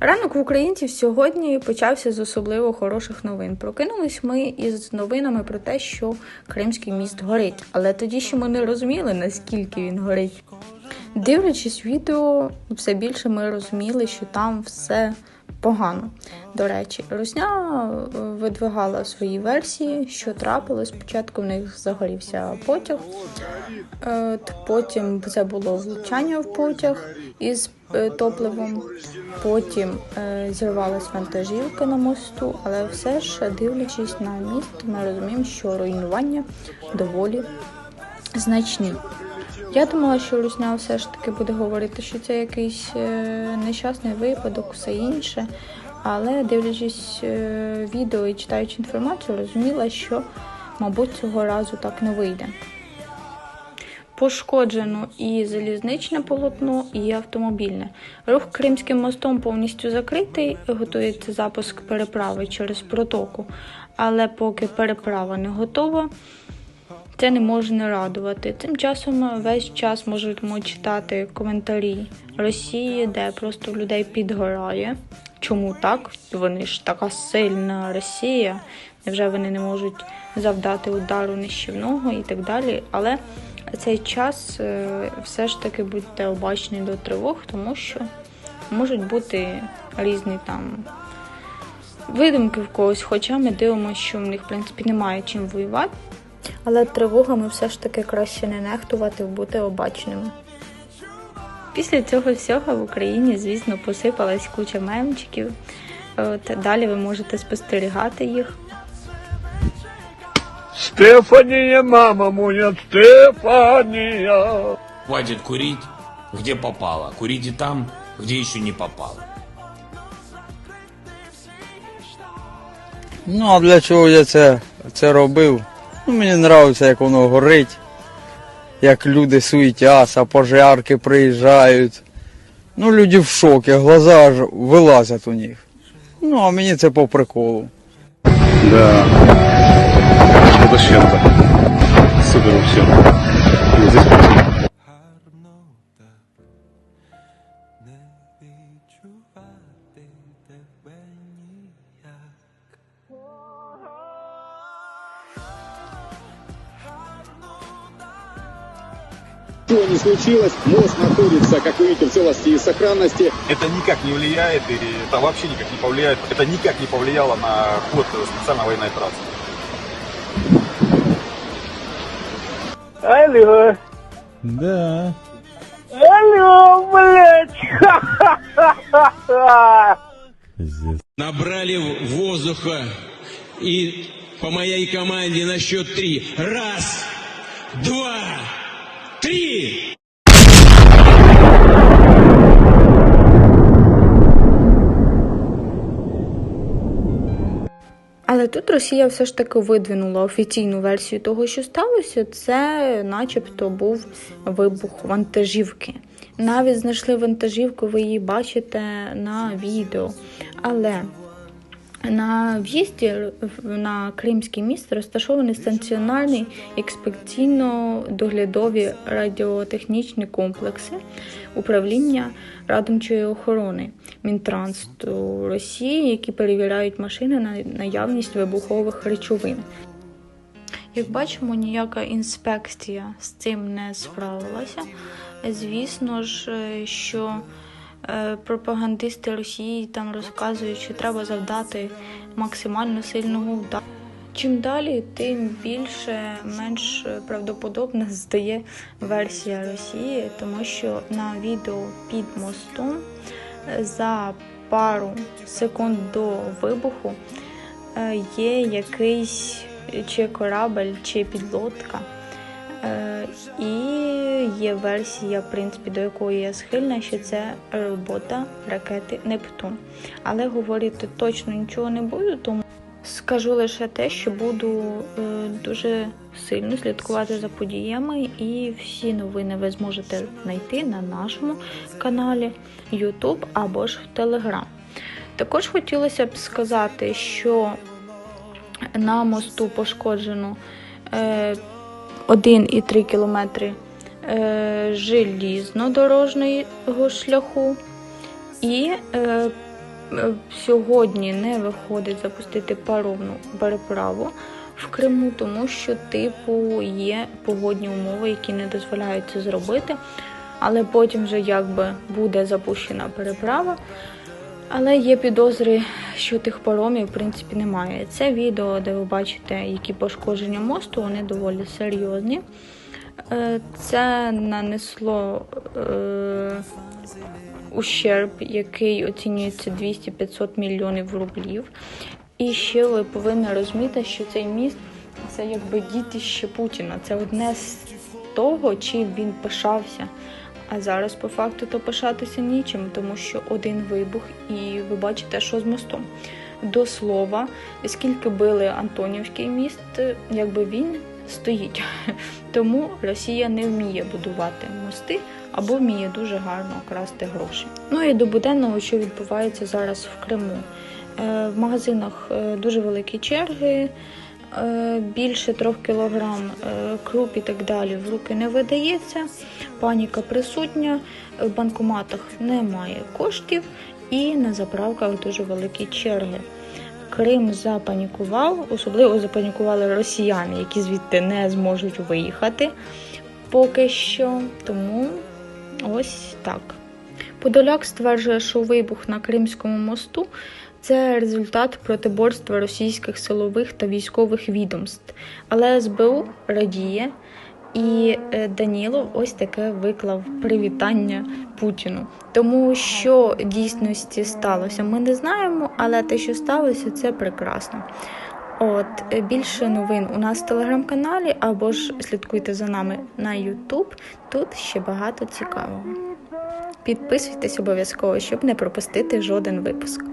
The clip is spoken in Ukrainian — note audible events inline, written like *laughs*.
Ранок в українців сьогодні почався з особливо хороших новин. Прокинулись ми із новинами про те, що Кримський міст горить, але тоді ще ми не розуміли, наскільки він горить. Дивлячись відео, все більше ми розуміли, що там все погано. До речі, Русня е, видвигала свої версії, що трапилось. Спочатку в них загорівся потяг, е, потім це було влучання в потяг із е, топливом. Потім зірвалась вантажівка на мосту, але все ж дивлячись на міст, ми розуміємо, що руйнування доволі значні. Я думала, що Русня все ж таки буде говорити, що це якийсь е, нещасний випадок, все інше. Але дивлячись е, відео і читаючи інформацію, розуміла, що, мабуть, цього разу так не вийде. Пошкоджено і залізничне полотно, і автомобільне. Рух Кримським мостом повністю закритий, готується запуск переправи через протоку. Але поки переправа не готова, це не може не радувати. Тим часом весь час можемо читати коментарі Росії, де просто людей підгорає. Чому так? Вони ж така сильна Росія. Невже вони не можуть завдати удару нищівного і так далі? Але цей час е, все ж таки будьте обачні до тривог, тому що можуть бути різні там видумки в когось, хоча ми дивимося, що в них в принципі немає чим воювати. Але тривогами все ж таки краще не нехтувати, бути обачними. Після цього всього в Україні, звісно, посипалась куча мемчиків. От, далі ви можете спостерігати їх. Стефания, мама моя, Стефания. Хватит курить, где попало. Курите там, где еще не попало. Ну, а для чого я це, це робив? Ну, мені подобається, як воно горить, як люди суетяться, пожарки приїжджають. Ну, люди в шокі, глаза ж вилазять у них. Ну, а мені це по приколу. Да. Чем-то. Супер вообще. Здесь Что не случилось, мост находится, как вы видите, в целости и сохранности. это никак не влияет, и это вообще никак не повлияет, это никак не повлияло на ход специальной военной операции. Алло. Да. Алло, блядь. Набрали воздуха и по моей команде на счет три. Раз, два, три! Але тут Росія все ж таки видвинула офіційну версію того, що сталося. Це, начебто, був вибух вантажівки. Навіть знайшли вантажівку, ви її бачите на відео. Але на в'їзді на Кримський міст розташований станціонарний експедиційно-доглядові радіотехнічні комплекси управління радомчої охорони Мінтрансу Росії, які перевіряють машини на наявність вибухових речовин. Як бачимо, ніяка інспекція з цим не справилася. Звісно ж, е, що пропагандисти Росії там розказують, що треба завдати максимально сильного удару. Чим далі, тим більше менш правдоподобна здає версія Росії, тому що на відео під мостом е, за пару секунд до вибуху е, є якийсь чи корабель, чи підлодка. Е, І є версія, в принципі, до якої я схильна, що це робота ракети Нептун. Але говорити точно нічого не буду, тому скажу лише те, що буду е, дуже сильно слідкувати за подіями, і всі новини ви зможете знайти на нашому каналі YouTube або ж в Telegram. Також хотілося б сказати, що на мосту пошкоджено е, 1,3 кілометри е, желізнодорожнього шляху і е, е, сьогодні не виходить запустити паромну переправу в Криму, тому що, типу, є погодні умови, які не дозволяють це зробити. Але потім вже якби буде запущена переправа. Але є підозри, що тих паромів в принципі немає. Це відео, де ви бачите, які пошкодження мосту, вони доволі серйозні. Е, Це нанесло е, ущерб, який оцінюється 200-500 мільйонів рублів. І ще ви повинні розуміти, що цей міст це якби дітище Путіна. Це одне з того, чим він пишався. А зараз по факту то пишатися нічим, тому що один вибух, і ви бачите, що з мостом. До слова, скільки били Антонівський міст, якби він стоїть. *laughs* Тому Росія не вміє будувати мости або вміє дуже гарно красти гроші. Ну і до буденного, що відбувається зараз в Криму. Е, В магазинах е, дуже великі черги, більше трьох кілограм е, круп і так далі в руки не видається. Паніка присутня, в банкоматах немає коштів і на заправках дуже великі черги. Крим запанікував, особливо запанікували росіяни, які звідти не зможуть виїхати поки що. Тому ось так. Подоляк стверджує, що вибух на Кримському мосту це результат протиборства російських силових та військових відомств. Але СБУ радіє, і е, Данілов ось таке виклав привітання Путіну. Тому що дійсності сталося, ми не знаємо, але те, що сталося, це прекрасно. От е, більше новин у нас в телеграм-каналі, або ж слідкуйте за нами на YouTube. Тут ще багато цікавого. Підписуйтесь обов'язково, щоб не пропустити жоден випуск.